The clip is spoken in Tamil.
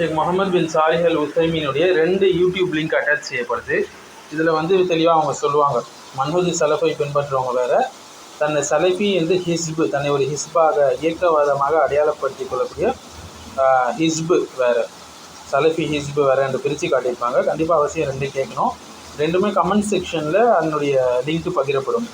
ஷேக் முகமது பின் சாலிஹ் அல் உசைமீனுடைய ரெண்டு யூடியூப் லிங்க் அட்டாச் செய்யப்படுது. இதில் வந்து தெளிவாக அவங்க சொல்லுவாங்க. மன்ஹூஜி சலஃபை பின்பற்றுறவங்க வேறு தன்னை சலஃபி என்று ஹிஸ்பு தன்னை ஒரு ஹிஸ்பாக இயக்கவாதமாக அடையாளப்படுத்திக் கொள்ளக்கூடிய ஹிஸ்பு வேறு. சலஃபி ஹிஸ்பு வேறு என்று பிரித்து காட்டியிருப்பாங்க. கண்டிப்பாக அவசியம் ரெண்டு கேட்கணும். ரெண்டுமே கமெண்ட் செக்ஷனில் அதனுடைய லிங்க் பகிரப்படும்.